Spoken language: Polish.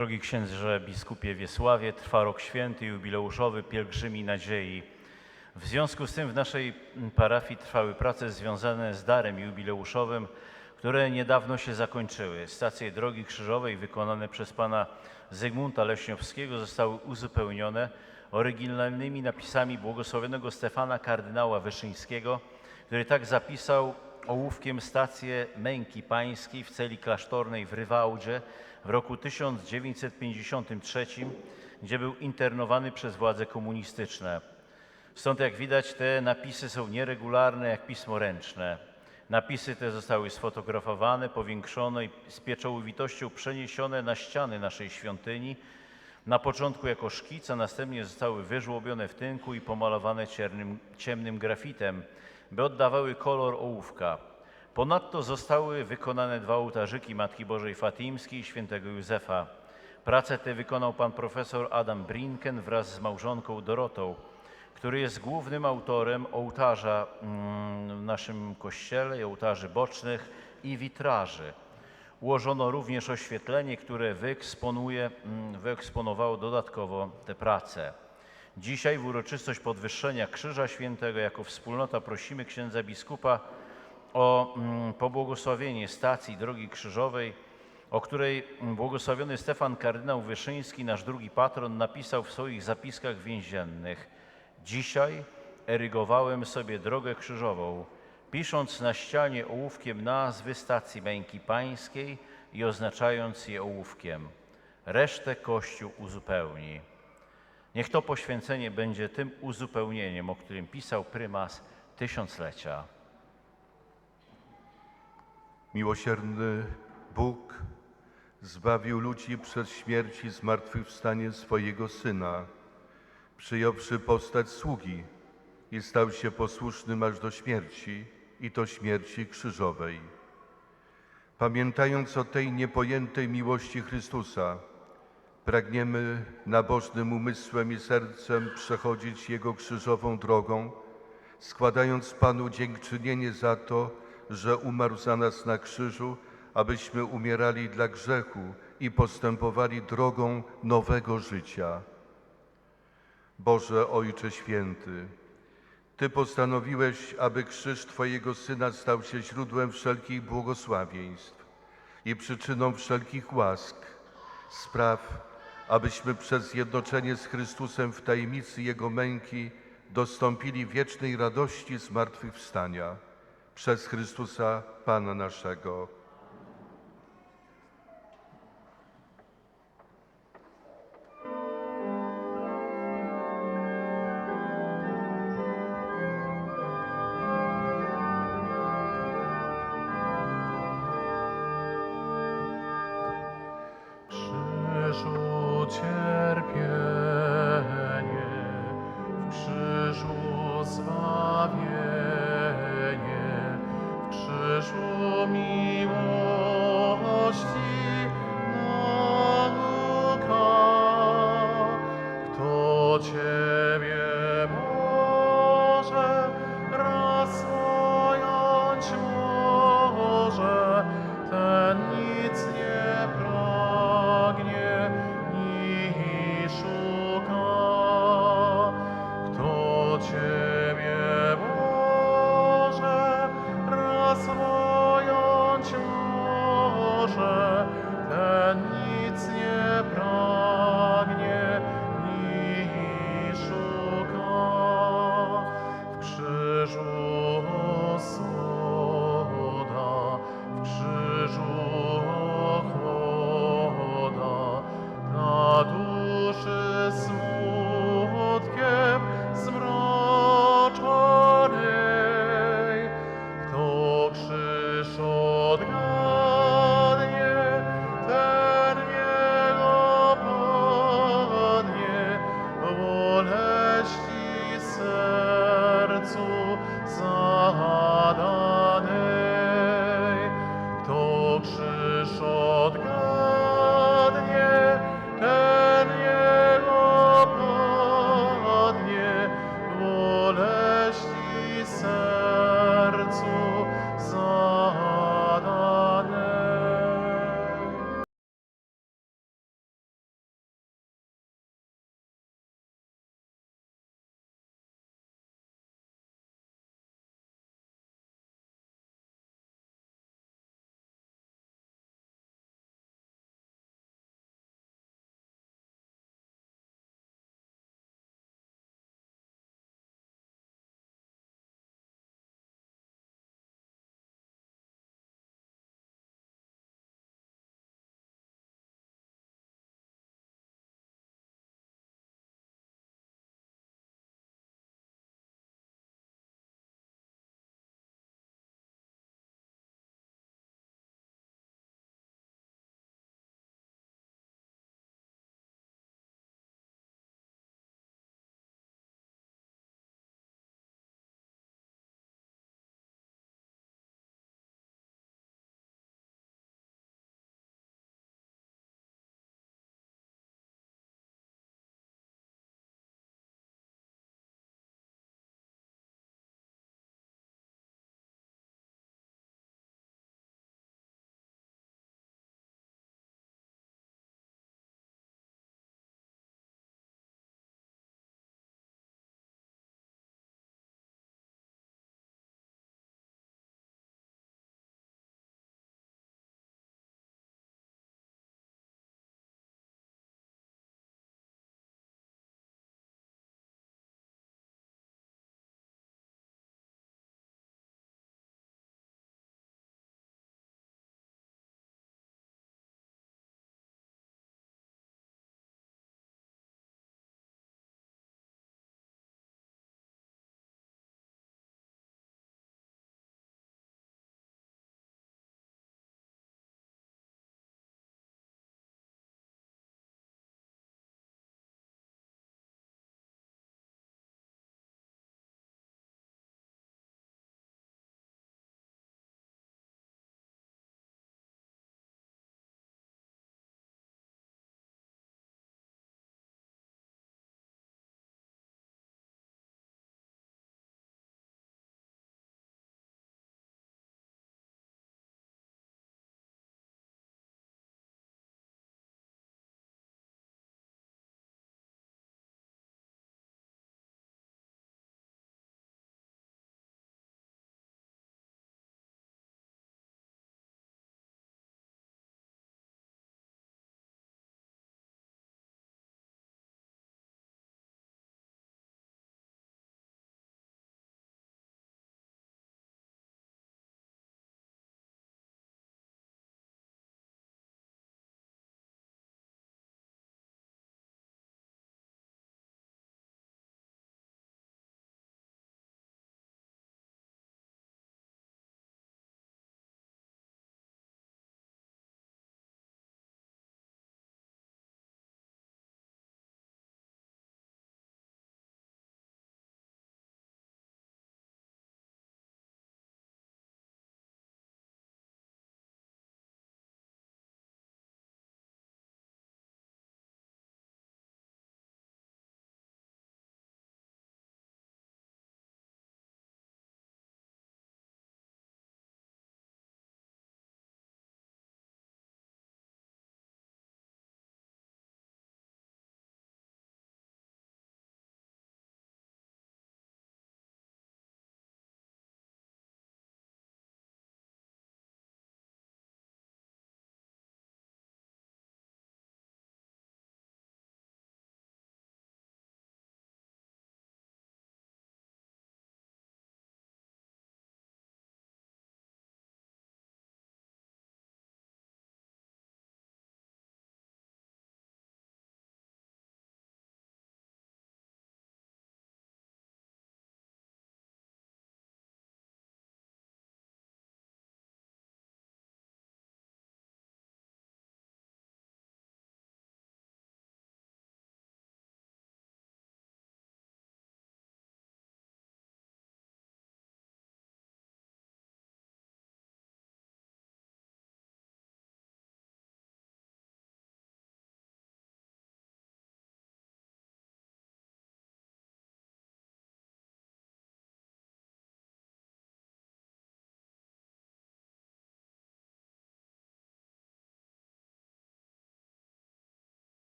Drogi księdze biskupie Wiesławie, trwa rok święty jubileuszowy Pielgrzymi Nadziei. W związku z tym w naszej parafii trwały prace związane z darem jubileuszowym, które niedawno się zakończyły. Stacje Drogi Krzyżowej wykonane przez pana Zygmunta Leśniowskiego zostały uzupełnione oryginalnymi napisami błogosławionego Stefana kardynała Wyszyńskiego, który tak zapisał ołówkiem stację Męki Pańskiej w celi klasztornej w Rywałdzie w roku 1953, gdzie był internowany przez władze komunistyczne. Stąd jak widać te napisy są nieregularne jak pismo ręczne. Napisy te zostały sfotografowane, powiększone i z pieczołowitością przeniesione na ściany naszej świątyni, na początku jako szkic, a następnie zostały wyżłobione w tynku i pomalowane ciemnym grafitem, by oddawały kolor ołówka. Ponadto zostały wykonane dwa ołtarzyki Matki Bożej Fatimskiej i świętego Józefa. Pracę tę wykonał pan profesor Adam Brinken wraz z małżonką Dorotą, który jest głównym autorem ołtarza mm, w naszym kościele, ołtarzy bocznych i witraży. Ułożono również oświetlenie, które wyeksponuje, mm, wyeksponowało dodatkowo te prace. Dzisiaj w uroczystość podwyższenia Krzyża Świętego jako wspólnota prosimy księdza biskupa o mm, pobłogosławienie stacji Drogi Krzyżowej, o której mm, błogosławiony Stefan kardynał Wyszyński, nasz drugi patron, napisał w swoich zapiskach więziennych. Dzisiaj erygowałem sobie drogę krzyżową, pisząc na ścianie ołówkiem nazwy stacji Męki Pańskiej i oznaczając je ołówkiem. Resztę Kościół uzupełni. Niech to poświęcenie będzie tym uzupełnieniem, o którym pisał prymas tysiąclecia. Miłosierny Bóg zbawił ludzi przed śmierci i zmartwychwstanie swojego Syna, przyjąwszy postać sługi i stał się posłusznym aż do śmierci i to śmierci krzyżowej. Pamiętając o tej niepojętej miłości Chrystusa, pragniemy nabożnym umysłem i sercem przechodzić Jego krzyżową drogą, składając Panu dziękczynienie za to, że umarł za nas na krzyżu, abyśmy umierali dla grzechu i postępowali drogą nowego życia. Boże Ojcze Święty, Ty postanowiłeś, aby krzyż Twojego Syna stał się źródłem wszelkich błogosławieństw i przyczyną wszelkich łask. Spraw, abyśmy przez zjednoczenie z Chrystusem w tajemnicy Jego męki dostąpili wiecznej radości zmartwychwstania. Przez Chrystusa Pana naszego. show me